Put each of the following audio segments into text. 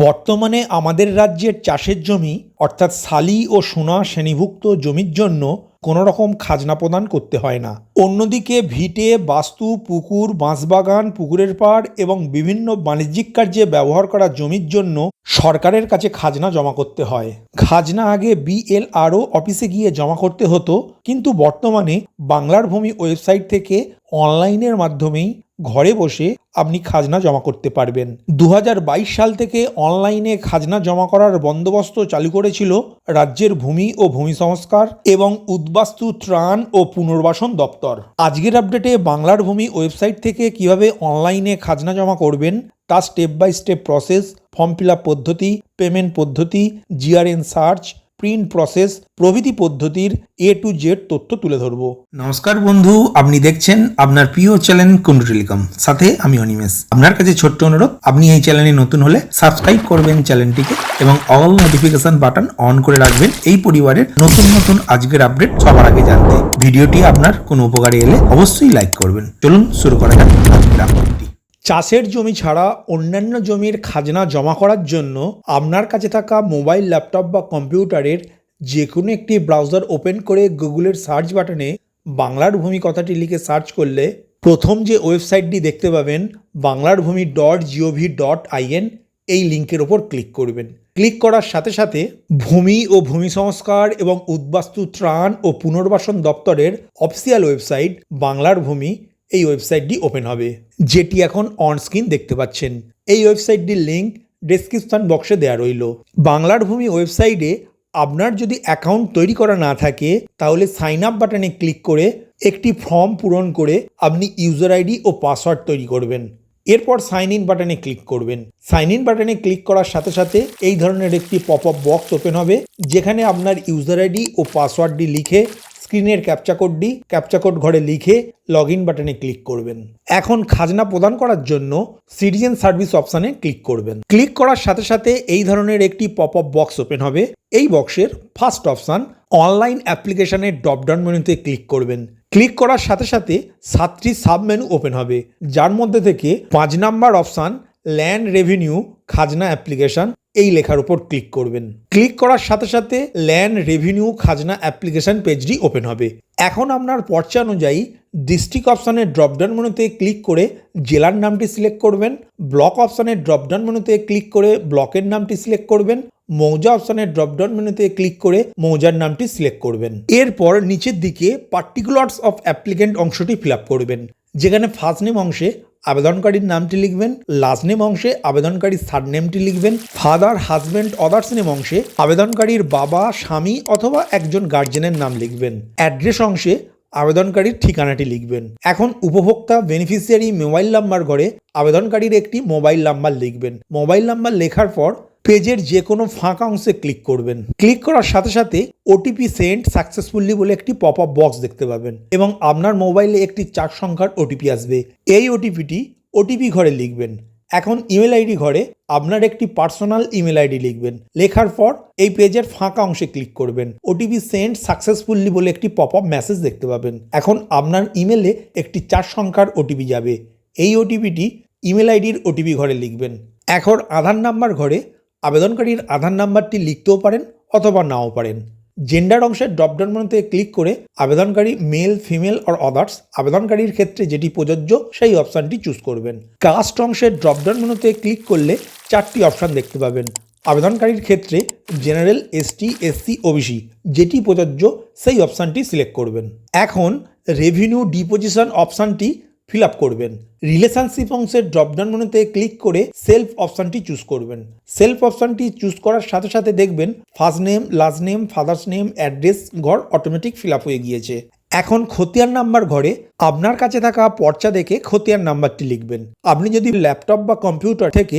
বর্তমানে আমাদের রাজ্যের চাষের জমি, অর্থাৎ শালি ও সোনা শ্রেণীভুক্ত জমির জন্য কোনো রকম খাজনা প্রদান করতে হয় না। অন্যদিকে ভিটে, বাস্তু, পুকুর, বাঁশবাগান, পুকুরের পাড় এবং বিভিন্ন বাণিজ্যিক কার্যে ব্যবহার করা জমির জন্য সরকারের কাছে খাজনা জমা করতে হয়। খাজনা আগে বিএলআরও অফিসে গিয়ে জমা করতে হতো, কিন্তু বর্তমানে বাংলার ভূমি ওয়েবসাইট থেকে অনলাইনের মাধ্যমেই ঘরে বসে আপনি খাজনা জমা করতে পারবেন। দু হাজার বাইশ সাল থেকে অনলাইনে খাজনা জমা করার বন্দোবস্ত চালু করেছিল রাজ্যের ভূমি ও ভূমি সংস্কার এবং উদ্বাস্তু ত্রাণ ও পুনর্বাসন দপ্তর। আজকের আপডেটে বাংলার ভূমি ওয়েবসাইট থেকে কীভাবে অনলাইনে খাজনা জমা করবেন, তা step by step process form fill up পদ্ধতি পেমেন্ট পদ্ধতি জিআরএন সার্চ প্রিন্ট প্রসেস প্রভৃতি পদ্ধতির এ টু জেড তথ্য তুলে ধরব। নমস্কার বন্ধু, আপনি দেখছেন আপনার প্রিয় চ্যানেল কুন্ডু টেলিকম সাথে আমি অনিমেষ। আপনার কাছে ছোট্ট অনুরোধ, আপনি এই চ্যানেলে নতুন হলে সাবস্ক্রাইব করবেন চ্যানেলটিকে এবং অল নোটিফিকেশন বাটন অন করে রাখবেন এই পরিবারের নতুন নতুন আজকের আপডেট সবার আগে জানতে। ভিডিওটি আপনার কোনো উপকারে এলে অবশ্যই লাইক করবেন। চলুন শুরু করা যাক আজকের আপডেটটি। চাষের জমি ছাড়া অন্যান্য জমির খাজনা জমা করার জন্য আপনার কাছে থাকা মোবাইল ল্যাপটপ বা কম্পিউটারের যে কোনো একটি ব্রাউজার ওপেন করে গুগলের সার্চ বাটনে বাংলার ভূমি কথাটি লিখে সার্চ করলে প্রথম যে ওয়েবসাইটটি দেখতে পাবেন বাংলার ভূমি ডট জিওভি ডট আইএন এই লিঙ্কের ওপর ক্লিক করবেন। ক্লিক করার সাথে সাথে ভূমি ও ভূমি সংস্কার এবং উদ্বাস্তু ত্রাণ ও পুনর্বাসন দপ্তরের অফিসিয়াল ওয়েবসাইট বাংলার ভূমি এই ওয়েবসাইটটি ওপেন হবে, যেটি এখন অন স্ক্রিন দেখতে পাচ্ছেন। এই ওয়েবসাইটটির লিঙ্ক ডেসক্রিপশন বক্সে দেওয়া রইল। বাংলার ভূমি ওয়েবসাইটে আপনার যদি অ্যাকাউন্ট তৈরি করা না থাকে, তাহলে সাইন আপ বাটনে ক্লিক করে একটি ফর্ম পূরণ করে আপনি ইউজার আইডি ও পাসওয়ার্ড তৈরি করবেন। এরপর সাইন ইন বাটনে ক্লিক করবেন। সাইন ইন বাটনে ক্লিক করার সাথে সাথে এই ধরনের একটি পপ আপ বক্স ওপেন হবে, যেখানে আপনার ইউজার আইডি ও পাসওয়ার্ডটি লিখে স্ক্রিনের ক্যাপচা কোডটি ক্যাপচা কোড ঘরে লিখে লগ ইন বাটনে ক্লিক করবেন। এখন খাজনা প্রদান করার জন্য সিটিজেন সার্ভিস অপশানে ক্লিক করবেন। ক্লিক করার সাথে সাথে এই ধরনের একটি পপ আপ বক্স ওপেন হবে। এই বক্সের ফার্স্ট অপশান অনলাইন অ্যাপ্লিকেশনের ড্রপডাউন মেনুতে ক্লিক করবেন। ক্লিক করার সাথে সাথে সাতটি সাব মেনু ওপেন হবে, যার মধ্যে থেকে পাঁচ নাম্বার অপশান ল্যান্ড রেভিনিউ, খাজনা অ্যাপ্লিকেশন এই লেখার উপর ক্লিক করবেন। ক্লিক করার সাথে সাথে ল্যান্ড রেভিনিউ খাজনা অ্যাপ্লিকেশন পেজটি ওপেন হবে। এখন আপনার পর্চা অনুযায়ী ডিস্ট্রিক্ট অপশানের ড্রপডাউন মেনুতে ক্লিক করে জেলার নামটি সিলেক্ট করবেন, ব্লক অপশানের ড্রপডাউন মেনুতে ক্লিক করে ব্লকের নামটি সিলেক্ট করবেন, মৌজা অপশানের ড্রপডাউন মেনুতে ক্লিক করে মৌজার নামটি সিলেক্ট করবেন। এরপর নিচের দিকে পার্টিকুলার্স অফ অ্যাপ্লিকেন্ট অংশটি ফিল করবেন, যেখানে ফার্স্ট নেম অংশে আবেদনকারীর নামটি লিখবেন লাস্ট নেম অংশে আবেদনকারীর থার্ড নেমটি লিখবেন ফাদার হাজব্যান্ড অদার্স নেম অংশে আবেদনকারীর বাবা, স্বামী অথবা একজন গার্জেনের নাম লিখবেন। অ্যাড্রেস অংশে আবেদনকারীর ঠিকানাটি লিখবেন। এখন উপভোক্তা বেনিফিসিয়ারি মোবাইল নাম্বার ঘরে আবেদনকারীর একটি মোবাইল নাম্বার লিখবেন। মোবাইল নাম্বার লেখার পর পেজের যে কোনো ফাঁকা অংশে ক্লিক করবেন। ক্লিক করার সাথে সাথে ওটিপি সেন্ড সাকসেসফুলি বলে একটি পপ আপ বক্স দেখতে পাবেন এবং আপনার মোবাইলে একটি চার সংখ্যার ওটিপি আসবে। এই ওটিপিটি ওটিপি ঘরে লিখবেন। এখন ইমেল আইডি ঘরে আপনার একটি পার্সোনাল ইমেল আইডি লিখবেন। লেখার পর এই পেজের ফাঁকা অংশে ক্লিক করবেন। ওটিপি সেন্ড সাকসেসফুলি বলে একটি পপ আপ মেসেজ দেখতে পাবেন। এখন আপনার ইমেলে একটি চার সংখ্যার ওটিপি যাবে। এই ওটিপিটি ইমেল আইডির ওটিপি ঘরে লিখবেন। এখন আধার নাম্বার ঘরে আবেদনকারীর আধার নাম্বারটি লিখতেও পারেন অথবা নাও পারেন। জেন্ডার অংশের ড্রপডাউন মেনুতে ক্লিক করে আবেদনকারী মেল, ফিমেল অর আদার্স আবেদনকারীর ক্ষেত্রে যেটি প্রযোজ্য সেই অপশানটি চুজ করবেন। কাস্ট অংশের ড্রপডাউন মেনুতে ক্লিক করলে চারটি অপশান দেখতে পাবেন। আবেদনকারীর ক্ষেত্রে জেনারেল এসটি এসসি ওবিসি যেটি প্রযোজ্য সেই অপশানটি সিলেক্ট করবেন। এখন রেভিনিউ ডিপোজিশন অপশানটি ফিল আপ করবেন। রিলেশনশিপ অংশের ড্রপডাউন মেনুতে ক্লিক করে সেলফ অপশানটি চুজ করবেন। সেলফ অপশানটি চুজ করার সাথে সাথে দেখবেন first name last name father's name address ঘর অটোমেটিক ফিল আপ হয়ে গিয়েছে। এখন খতিয়ান নাম্বার ঘরে আপনার কাছে থাকা পর্চা দেখে খতিয়ান নাম্বারটি লিখবেন। আপনি যদি ল্যাপটপ বা কম্পিউটার থেকে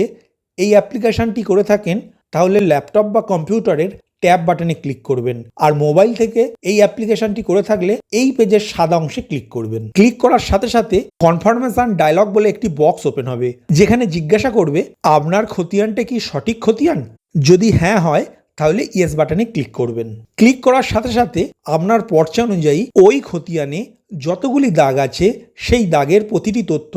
এই অ্যাপ্লিকেশনটি করে থাকেন, তাহলে ল্যাপটপ বা কম্পিউটারের ট্যাব বাটনে ক্লিক করবেন। আর মোবাইল থেকে এই অ্যাপ্লিকেশনটি করে থাকলে এই পেজের সাদা অংশে ক্লিক করবেন। ক্লিক করার সাথে সাথে কনফার্মেশন ডায়লগ বলে একটি বক্স ওপেন হবে, যেখানে জিজ্ঞাসা করবে, আপনার খতিয়ানটা কি সঠিক খতিয়ান? যদি হ্যাঁ হয়, তাহলে ইয়েস বাটনে ক্লিক করবেন। ক্লিক করার সাথে সাথে আপনার পর্চা অনুযায়ী ওই খতিয়ানে যতগুলি দাগ আছে, সেই দাগের প্রতিটি তথ্য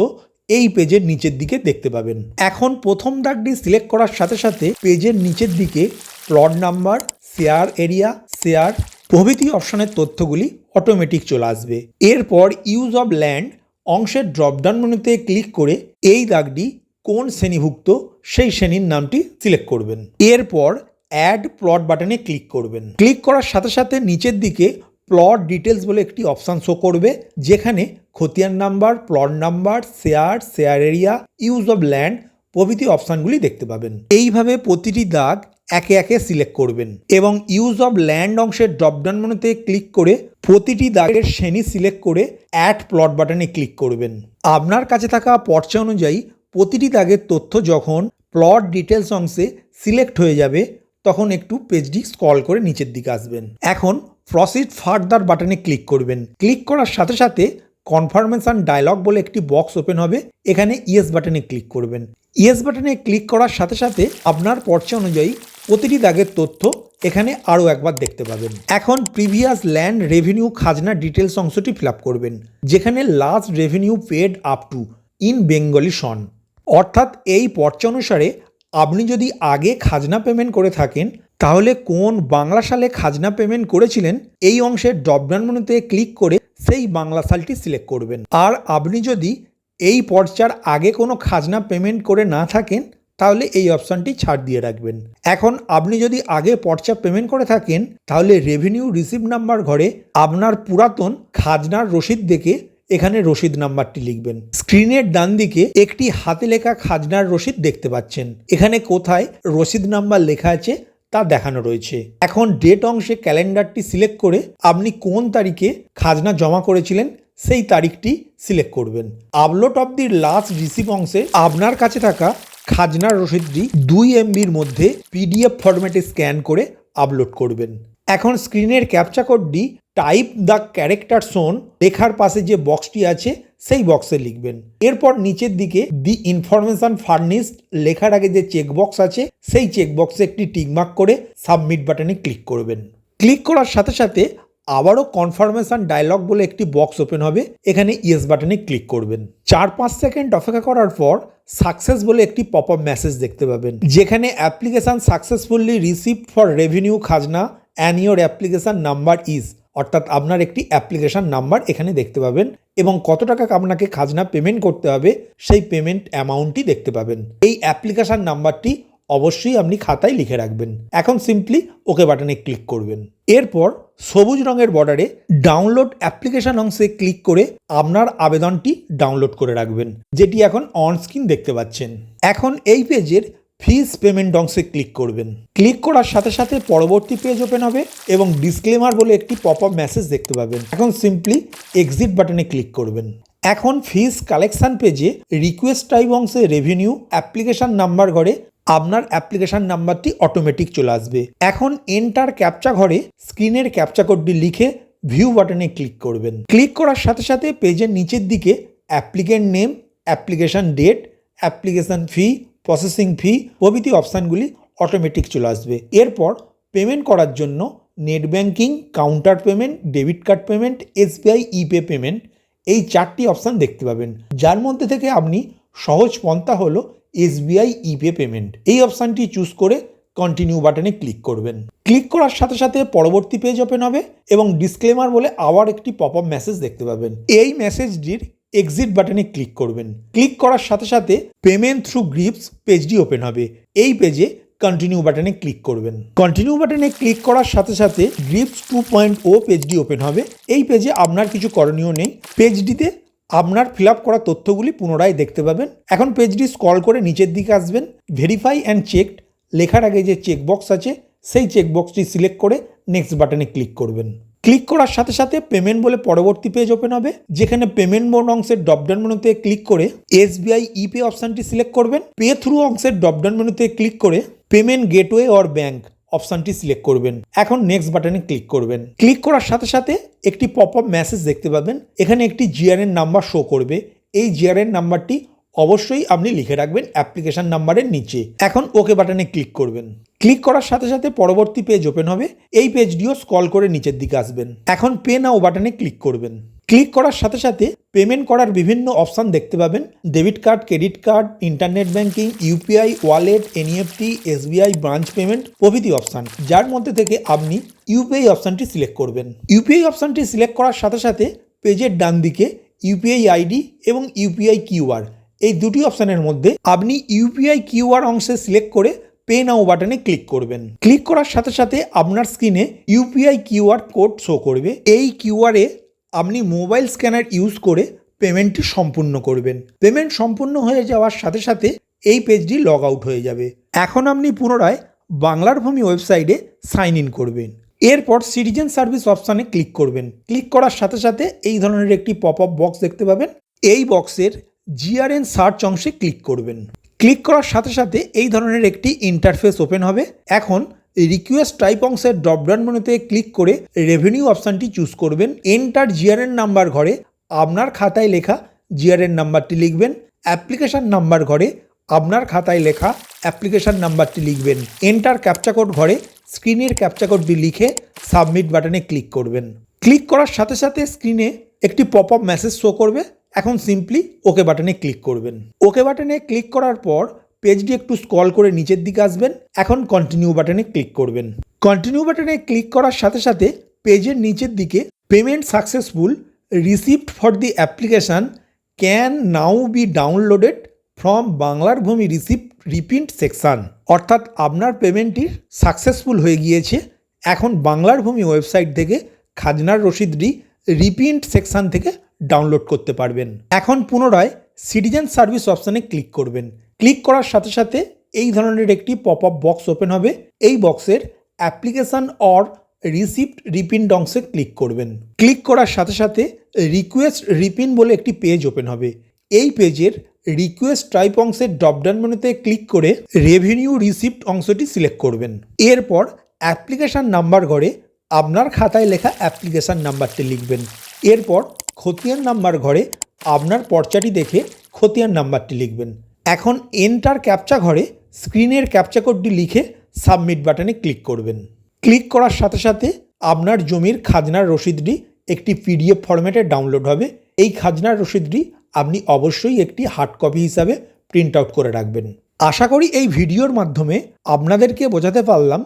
এই পেজের নিচের দিকে দেখতে পাবেন। এখন প্রথম দাগটি সিলেক্ট করার সাথে সাথে পেজের নিচের দিকে plot number, share area, share, প্রভৃতি অপশনের তথ্যগুলি অটোমেটিক চলে আসবে। এরপর ইউজ অফ ল্যান্ড অংশের ড্রপডাউন মেনুতে ক্লিক করে এই দাগটি কোন শ্রেণীভুক্ত সেই শ্রেণির নামটি সিলেক্ট করবেন। এরপর অ্যাড প্লট বাটনে ক্লিক করবেন। ক্লিক করার সাথে সাথে নিচের দিকে প্লট ডিটেলস বলে একটি অপশান শো করবে, যেখানে খতিয়ান number plot number share share area use of land প্রভৃতি অপশানগুলি দেখতে পাবেন। এইভাবে প্রতিটি দাগ একে একে সিলেক্ট করবেন এবং ইউজ অফ ল্যান্ড অংশের ড্রপডাউন মেনুতে ক্লিক করে প্রতিটি দাগের শ্রেণি সিলেক্ট করে অ্যাড প্লট বাটনে ক্লিক করবেন। আপনার কাছে থাকা পর্চা অনুযায়ী প্রতিটি দাগের তথ্য যখন প্লট ডিটেলস অংশে সিলেক্ট হয়ে যাবে, তখন একটু পেজটি স্ক্রল করে নিচের দিকে আসবেন। এখন প্রসিড ফার্দার বাটনে ক্লিক করবেন। ক্লিক করার সাথে সাথে কনফার্মেশন ডায়লগ বলে একটি বক্স ওপেন হবে। এখানে ইয়েস বাটনে ক্লিক করবেন। ইয়েস বাটনে ক্লিক করার সাথে সাথে আপনার পর্চা অনুযায়ী প্রতিটি দাগের তথ্য এখানে আরও একবার দেখতে পাবেন। এখন প্রিভিয়াস ল্যান্ড রেভিনিউ খাজনা ডিটেলস অংশটি ফিল করবেন, যেখানে last revenue paid up to in Bengali সন অর্থাৎ এই পর্চা অনুসারে আপনি যদি আগে খাজনা পেমেন্ট করে থাকেন তাহলে কোন বাংলা সালে খাজনা পেমেন্ট করেছিলেন? এই অংশের ড্রপডাউন মেনুতে ক্লিক করে সেই বাংলা সালটি সিলেক্ট করবেন। আর আপনি যদি এই পর্চার আগে কোনো খাজনা পেমেন্ট করে না থাকেন, তাহলে এই অপশানটি ছাড় দিয়ে রাখবেন। এখন আপনি যদি আগে পর্চা পেমেন্ট করে থাকেন, তাহলে রেভিনিউ রিসিভ নাম্বার ঘরে আপনার পুরাতন খাজনার রসিদ দেখে এখানে রসিদ নাম্বারটি লিখবেন। স্ক্রিনের ডান দিকে একটি হাতে লেখা খাজনার রসিদ দেখতে পাচ্ছেন। এখানে কোথায় রসিদ নাম্বার লেখা আছে তা দেখানো রয়েছে। এখন ডেট অংশে ক্যালেন্ডারটি সিলেক্ট করে আপনি কোন তারিখে খাজনা জমা করেছিলেন সেই তারিখটি সিলেক্ট করবেন। Upload of the last receive অংশে আপনার কাছে থাকা খাজনার রসিদটি দুই এমবির মধ্যে পিডিএফ ফরম্যাটে স্ক্যান করে আপলোড করবেন। এখন স্ক্রিনের ক্যাপচা কোডটি টাইপ দ্য ক্যারেক্টার সোন লেখার পাশে যে বক্সটি আছে সেই বক্সে লিখবেন। এরপর নিচের দিকে দি ইনফরমেশন ফার্নিশড লেখার আগে যে চেকবক্স আছে, সেই চেকবক্সে একটি টিকমার্ক করে সাবমিট বাটনে ক্লিক করবেন। ক্লিক করার সাথে সাথে আবারও কনফার্মেশন ডায়লগ বলে একটি বক্স ওপেন হবে। এখানে ইয়েস বাটনে ক্লিক করবেন। চার পাঁচ সেকেন্ড অপেক্ষা করার পর সাকসেস বলে একটি পপ আপ মেসেজ দেখতে পাবেন, যেখানে application successfully receive for revenue, খাজনা, and your application number is অর্থাৎ আপনার একটি অ্যাপ্লিকেশন নাম্বার এখানে দেখতে পাবেন এবং কত টাকা আপনাকে খাজনা পেমেন্ট করতে হবে সেই পেমেন্ট অ্যামাউন্টটি দেখতে পাবেন। এই অ্যাপ্লিকেশন নাম্বারটি অবশ্যই আপনি খাতায় লিখে রাখবেন। এখন সিম্পলি ওকে বাটনে ক্লিক করবেন। এরপর সবুজ রঙের বর্ডারে ডাউনলোড অ্যাপ্লিকেশন অংশে ক্লিক করে আপনার আবেদনটি ডাউনলোড করে রাখবেন, যেটি এখন অনস্ক্রিন দেখতে পাচ্ছেন। এখন এই পেজের ফিস পেমেন্ট অংশে ক্লিক করবেন। ক্লিক করার সাথে সাথে পরবর্তী পেজ ওপেন হবে এবং ডিসক্লেমার বলে একটি পপ আপ মেসেজ দেখতে পাবেন। এখন সিম্পলি এক্সিট বাটনে ক্লিক করবেন। এখন ফিস কালেকশন পেজে রিকোয়েস্ট টাইপ অংশে রেভিনিউ, অ্যাপ্লিকেশন নাম্বার ঘরে আপনার অ্যাপ্লিকেশন নাম্বারটি অটোমেটিক চলে আসবে। এখন এন্টার ক্যাপচা ঘরে স্ক্রিনের ক্যাপচা কোডটি লিখে ভিউ বাটনে ক্লিক করবেন। ক্লিক করার সাথে সাথে পেজের নিচের দিকে applicant name, application date, application fee processing fee প্রভৃতি অপশানগুলি অটোমেটিক চলে আসবে। এরপর পেমেন্ট করার জন্য net banking counter payment debit card payment SBI ePay payment এই চারটি অপশান দেখতে পাবেন। যার মধ্যে থেকে আপনি সহজ পন্থা হলো এসবিআই ইপে পেমেন্ট এই অপশানটি চুজ করে কন্টিনিউ বাটনে ক্লিক করবেন। ক্লিক করার সাথে সাথে পরবর্তী পেজ ওপেন হবে এবং ডিসক্লেমার বলে আবার একটি পপ আপ মেসেজ দেখতে পাবেন। এই মেসেজটির এক্সিট বাটনে ক্লিক করবেন। ক্লিক করার সাথে সাথে পেমেন্ট থ্রু গ্রিপস পেজটি ওপেন হবে। এই পেজে কন্টিনিউ বাটনে ক্লিক করবেন। কন্টিনিউ বাটনে ক্লিক করার সাথে সাথে গ্রিপস টু পয়েন্ট ও পেজটি ওপেন হবে। এই পেজে আপনার কিছু করণীয় নেই। পেজটিতে আপনার ফিল করা তথ্যগুলি পুনরায় দেখতে পাবেন। এখন পেজটি স্ক্রল করে নিচের দিকে আসবেন। ভেরিফাই অ্যান্ড চেকড লেখার আগে যে চেকবক্স আছে, সেই চেকবক্সটি সিলেক্ট করে নেক্সট বাটনে ক্লিক করবেন। ক্লিক করার সাথে সাথে পেমেন্ট বলে পরবর্তী পেজ ওপেন হবে, যেখানে পেমেন্ট মোড অংশের ড্রপডাউন মেনুতে ক্লিক করে এসবিআই ইপে অপশানটি সিলেক্ট করবেন। পে থ্রু অংশের ড্রপডাউন মেনুতে ক্লিক করে পেমেন্ট গেটওয়ে অর ব্যাঙ্ক অপশানটি সিলেক্ট করবেন। এখন নেক্সট বাটনে ক্লিক করবেন। ক্লিক করার সাথে সাথে একটি পপ আপ মেসেজ দেখতে পাবেন। এখানে একটি জিআরএন নাম্বার শো করবে। এই জিআরএন নাম্বারটি অবশ্যই আপনি লিখে রাখবেন অ্যাপ্লিকেশন নাম্বারের নিচে। এখন ওকে বাটনে ক্লিক করবেন। ক্লিক করার সাথে সাথে পরবর্তী পেজ ওপেন হবে। এই পেজটিও স্কল করে নিচের দিকে আসবেন। এখন পে নাও বাটনে ক্লিক করবেন। ক্লিক করার সাথে সাথে পেমেন্ট করার বিভিন্ন অপশান দেখতে পাবেন। Debit card, credit card, internet banking, UPI, wallet, NEFT, SBI, branch payment প্রভৃতি অপশান। যার মধ্যে থেকে আপনি ইউপিআই অপশানটি সিলেক্ট করবেন। ইউপিআই অপশানটি সিলেক্ট করার সাথে সাথে পেজের ডান দিকে ইউপিআই আইডি এবং ইউপিআই কিউআর। এই দুটি অপশানের মধ্যে আপনি ইউপিআই কিউআর অংশে সিলেক্ট করে পে নাও বাটনে ক্লিক করবেন। ক্লিক করার সাথে সাথে আপনার স্ক্রিনে ইউপিআই কিউআর কোড শো করবে। এই কিউআরে আপনি মোবাইল স্ক্যানার ইউজ করে পেমেন্টটি সম্পূর্ণ করবেন। পেমেন্ট সম্পূর্ণ হয়ে যাওয়ার সাথে সাথে এই পেজটি লগ আউট হয়ে যাবে। এখন আপনি পুনরায় বাংলার ভূমি ওয়েবসাইটে সাইন ইন করবেন। এরপর সিটিজেন সার্ভিস অপশানে ক্লিক করবেন। ক্লিক করার সাথে সাথে এই ধরনের একটি পপ আপ বক্স দেখতে পাবেন। এই বক্সের জিআরএন সার্চ অংশে ক্লিক করবেন। ক্লিক করার সাথে সাথে এই ধরনের একটি ইন্টারফেস ওপেন হবে। এখন রিকোয়েস্ট টাইপ অংশের ড্রপডাউন মেনুতে ক্লিক করে রেভিনিউ অপশানটি চুজ করবেন। এন্টার জিআরএন নাম্বার ঘরে আপনার খাতায় লেখা জিআরএন নাম্বারটি লিখবেন। অ্যাপ্লিকেশন নাম্বার ঘরে আপনার খাতায় লেখা অ্যাপ্লিকেশন নাম্বারটি লিখবেন। এন্টার ক্যাপচা কোড ঘরে স্ক্রিনের ক্যাপচা কোডটি লিখে সাবমিট বাটনে ক্লিক করবেন। ক্লিক করার সাথে সাথে স্ক্রিনে একটি পপ আপ মেসেজ শো করবে। এখন সিম্পলি ওকে বাটনে ক্লিক করবেন। ওকে বাটনে ক্লিক করার পর পেজটি একটু স্ক্রল করে নিচের দিকে আসবেন। এখন কন্টিনিউ বাটনে ক্লিক করবেন। কন্টিনিউ বাটনে ক্লিক করার সাথে সাথে পেজের নিচের দিকে payment successful receipt for the application can now be downloaded from বাংলার ভূমি রিসিপ্ট রিপিন্ট সেকশন অর্থাৎ আপনার পেমেন্টটির সাকসেসফুল হয়ে গিয়েছে। এখন বাংলার ভূমি ওয়েবসাইট থেকে খাজনার রসিদটি রিপিন্ট সেকশন থেকে ডাউনলোড করতে পারবেন। এখন পুনরায় সিটিজেন সার্ভিস অপশানে ক্লিক করবেন। ক্লিক করার সাথে সাথে এই ধরনের একটি পপ আপ বক্স ওপেন হবে। এই বক্সের অ্যাপ্লিকেশন অর রিসিপ্ট রিপিন্ট অংশে ক্লিক করবেন। ক্লিক করার সাথে সাথে রিকোয়েস্ট রিপিন বলে একটি পেজ ওপেন হবে। এই পেজের রিকোয়েস্ট টাইপ অংশের ড্রপডাউন মেনুতে ক্লিক করে রেভিনিউ রিসিপ্ট অংশটি সিলেক্ট করবেন। এরপর অ্যাপ্লিকেশন নাম্বার ঘরে আপনার খাতায় লেখা অ্যাপ্লিকেশন নাম্বারটি লিখবেন। এরপর খতিয়ান নাম্বার ঘরে আপনার পর্চাটি দেখে খতিয়ান নাম্বারটি লিখবেন। এখন এন্টার ক্যাপচা ঘরে স্ক্রিনের ক্যাপচা কোডটি লিখে সাবমিট বাটনে ক্লিক করবেন। ক্লিক করার সাথে সাথে আপনার জমির খাজনার রসিদটি একটি পিডিএফ ফরম্যাটে ডাউনলোড হবে। এই খাজনার রসিদটি আপনি অবশ্যই একটি হার্ড কপি হিসাবে প্রিন্ট আউট করে রাখবেন। আশা করি এই ভিডিওর মাধ্যমে আপনাদেরকে বোঝাতে পারলাম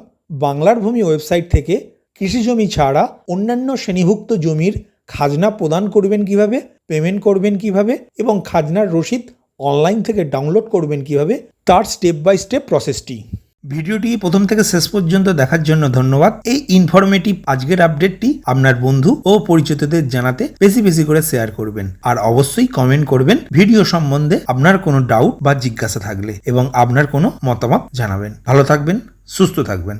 বাংলার ভূমি ওয়েবসাইট থেকে কৃষি জমি ছাড়া অন্যান্য শ্রেণীভুক্ত জমির খাজনা প্রদান করবেন কীভাবে? পেমেন্ট করবেন কীভাবে? এবং খাজনার রসিদ অনলাইন থেকে ডাউনলোড করবেন কীভাবে? তার স্টেপ বাই স্টেপ প্রসেসটি ভিডিওটি প্রথম থেকে শেষ পর্যন্ত দেখার জন্য ধন্যবাদ। এই ইনফরমেটিভ আজকের আপডেটটি আপনার বন্ধু ও পরিচিতদের জানাতে বেশি বেশি করে শেয়ার করবেন। আর অবশ্যই কমেন্ট করবেন ভিডিও সম্বন্ধে আপনার কোনো ডাউট বা জিজ্ঞাসা থাকলে এবং আপনার কোনো মতামত জানাবেন। ভালো থাকবেন, সুস্থ থাকবেন।